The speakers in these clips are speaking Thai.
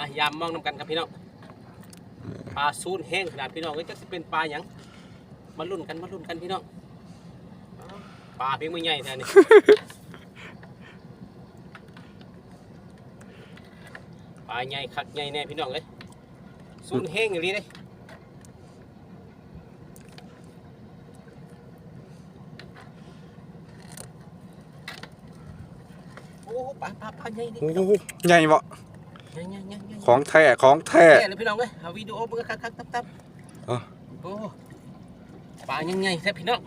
อะยามมองนำกันครับพี่น้องปลาซูนแห้งขนาดพี่น้องเอ้ยจะสิเป็นปลาหยังมาลุ้นกันมาลุ้นกันพี่น้องอ้าวปลาเพียงไม่ใหญ่แท้นี่ ปลาใหญ่คักใหญ่แน่พี่น้องเอ้ยซูนแห้งอย่างนี้เลยโอ้ปลาปลาปลาใหญ่นี่โอ้โหใหญ่บ่ใหญ่ใหญ่ใหญ่ใหญ่ ของแท้ของแท้แท้เลยพี่น้องเอ้ยเอาวิดีโอเบิ่งคักคักตับตับอะโอ้ปลายังไงแท้พี่น้อง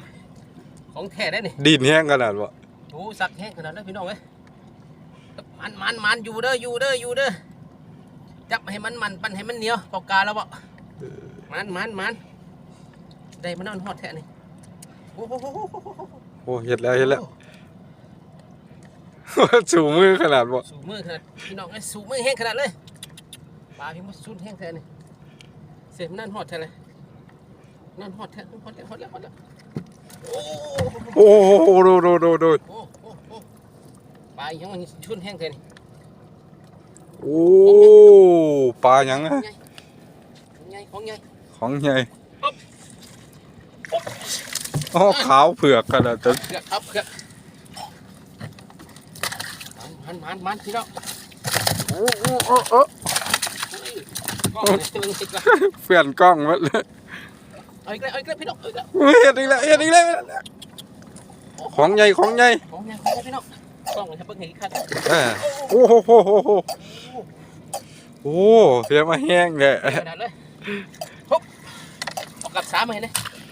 ของแท้ได้นี่ดินแห้งขนาดบ่โอ้สักแห้งขนาดนั้นพี่น้องเอ้ยมันมันมันอยู่เด้ออยู่เด้ออยู่เด้อจับให้มันมันปั้นให้มันเหนียวปอกกาแล้วบ่มันมันมันได้มันนอนฮอดแท้นี่โอ้โหโอ้เฮ็ดแล้วเฮ็ดแล้วสูมือขนาดบ่สูมือขนาดพี่น้องเอ้ยสูมือแห้งขนาดเลย ปลาพี่มันสูนแห้งแท้นี่เสร็จมันนั่นฮอดแท้เลยนั่นฮอดแท้ฮอดแล้วฮอดแล้วฮอดแล้วโอ้โอ้โหดูดูดูดูโอ้โอ้โอ้ปลายังมันชุนแห้งเลยนี่โอ้ปลาหยังอะของใหญ่ของใหญ่ของใหญ่อ๋อขาวเผือกขนาดนั้นเผือกครับเผือกมันมันมันพี่น้องโอ้โอ้โอ้ เลยตึงสิกว่าเปลี่ยนกล้องหมดเลยเอาอีกแล้วเอาอีกแล้วพี่น้องเอาอีกแล้วเฮ็ดอีกแล้วเฮ็ดอีกแล้วของใหญ่ของใหญ่ของใหญ่ของใหญ่พี่น้องกล้องมันจะเพิ่งเห็นอีกครั้งเออโอ้โหโหโหโหโอ้เสียมาแห้งเลยขนาดเลยปุ๊บออกกับสามมาเห็นไหม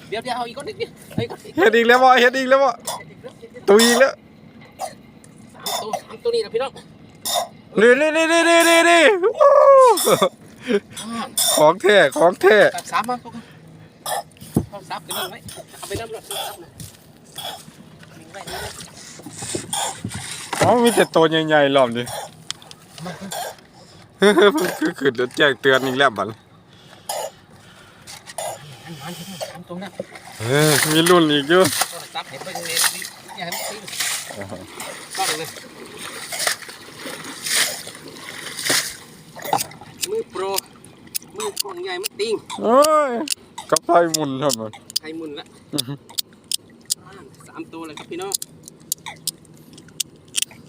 เดี๋ยวเดี๋ยวเอาอีกคนนึงดิเอาอีกคนอีกเฮ็ดอีกแล้วบ่เฮ็ดอีกแล้วบ่ตุยอีกแล้วสามตัวสามตัวนี่นะพี่น้องนี่นี่นี่นี่นี่นี่นี่โอ้ ของแท้ของแท้กับสามมาพวกกันเอาสามกันนึงไว้เอาไปน้ำรถสามนะนิ่งไว้นิ่งไว้อ๋อมีแต่ตัวใหญ่ๆหล้อมดิคือคือแจ้งเตือนอีกแล้วบัดมันมันพี่น้องสามตัวนเออมีรุ่นอีกอยู่โทรศัพท์เห็นเบิ่งน็ตนี่อย่าให้มันติ้งก็เลยมือโปร มือกล้องใหญ่มันติ้งโอ้ยกับไฟหมุนครับมันไทยมุนละอ่าสามตัวเลยครับพี่น้อง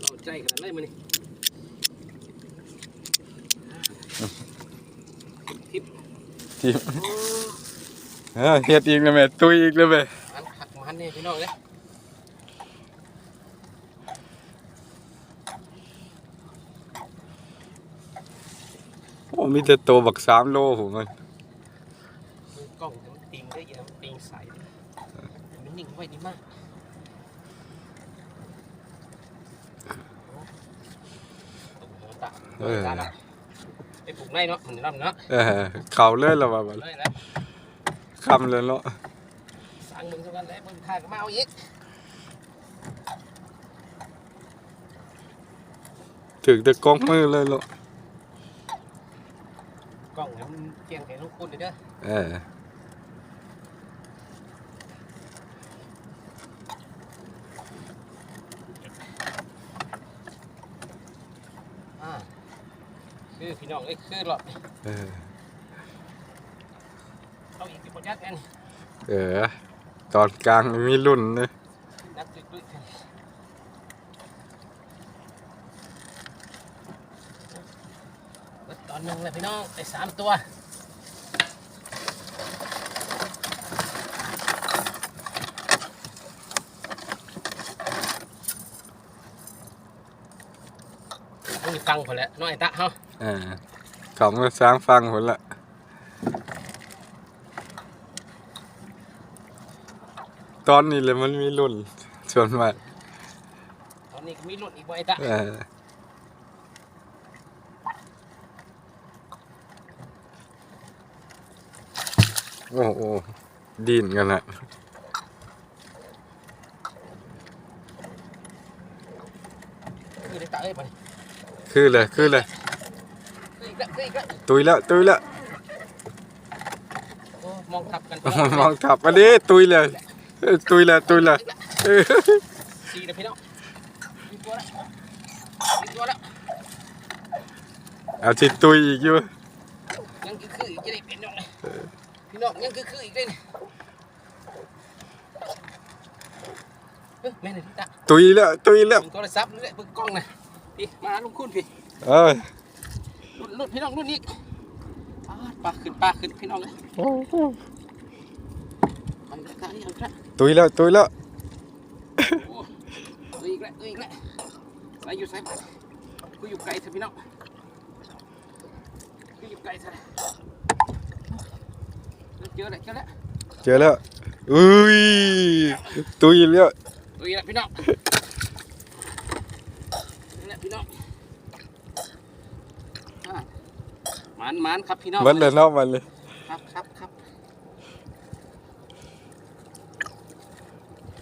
เราใจขนาดไรมันนี่ทิปที่โอ้เออเฮ็ดอีกแล้วแม่ตุยอีกแล้วแม่มันขักมันเนี่ยพี่น้องเลย มีแต่ตัวบักสามโลผมมันมือกล้องเดี๋ยวมันติงได้ยังมันติงใสมันนิ่งไว้ดีมากโอ้ตาเออตาละไปปลูกในเนาะมันรับเนาะเออเข้าเลยแล้วว่าบัดเลยแล้วคำเลยเนาะสั่งมึงเท่ากันแล้วมึงข้าก็มาเอาอีกถึงแต่กล้องมือเลยเนาะก ล้องเนี่ยมันเกียงแข็งลูกคุณเลยเด้อเอออ่าคือพี่น้องเอ้ยคือหรอกเออเอาอีกสิบยัดแอนเออตอนกลางมีรุ่นเลย นักตึกตึกตอน หนึงเลยพี่น้องไอ้สามตัวมึงฟังพอแล้วน้อยตะเฮาเออเขามาสร้างฟังผลละตอนนี้เลยมันมีรุ่นส่วนมากตอนนี้ก็มีรุ่นอีกบ่ไอ้ตะเออ โอ้โหดินกันนะคือได้ตะเอ้ยไปคือเลยคือเลยคืออีกแล้วคืออีกแล้วตุยแล้วตุยแล้วโอ้มองทับกันมองถับอันนี้ตุยเลยเออตุยเลยตุยเลยเออสี่เลยพี่น้องมีตัวแล้วมีตัวแล้วเอาสิตุยอีกอยู่ยังคือคืออีกจะได้เป็นเนาะ พี่น้องยังคือคืออีกได้นี่เฮ้ยแม่นพี่ตาตุยแล้วตุยแล้วโทรศัพท์เลยเพิ่งกล้องนะพี่มาลุงคุณพี่เอ้ยรุ่นรุ่นพี่น้องรุ่นนี้ปาดปลาขึ้นปลาขึ้นพี่น้องเลยโอ้โหมันกระทะนี่มันกระทะตุยแล้วตุยแล้วโอ้ตัวอีกแล้วตัวอีกแล้วไปอยู่สายบ้านกูอยู่ไกลเถอะพี่น้องกูอยู่ไกลเถอะ เจอแล้วเจอแล้วเจอแล้วอุ้ยตุยแล้วตัวอีกแล้วพี่น้องนี่แหละพี่น้องอะหมันหมันครับพี่น้องมันเลยเนอกมันเลยครับครับครับ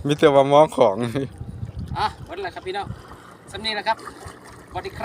มีแต่ว่ามองของอะวันอะไรครับพี่น้องสำนีนะครับสวัสดีครับ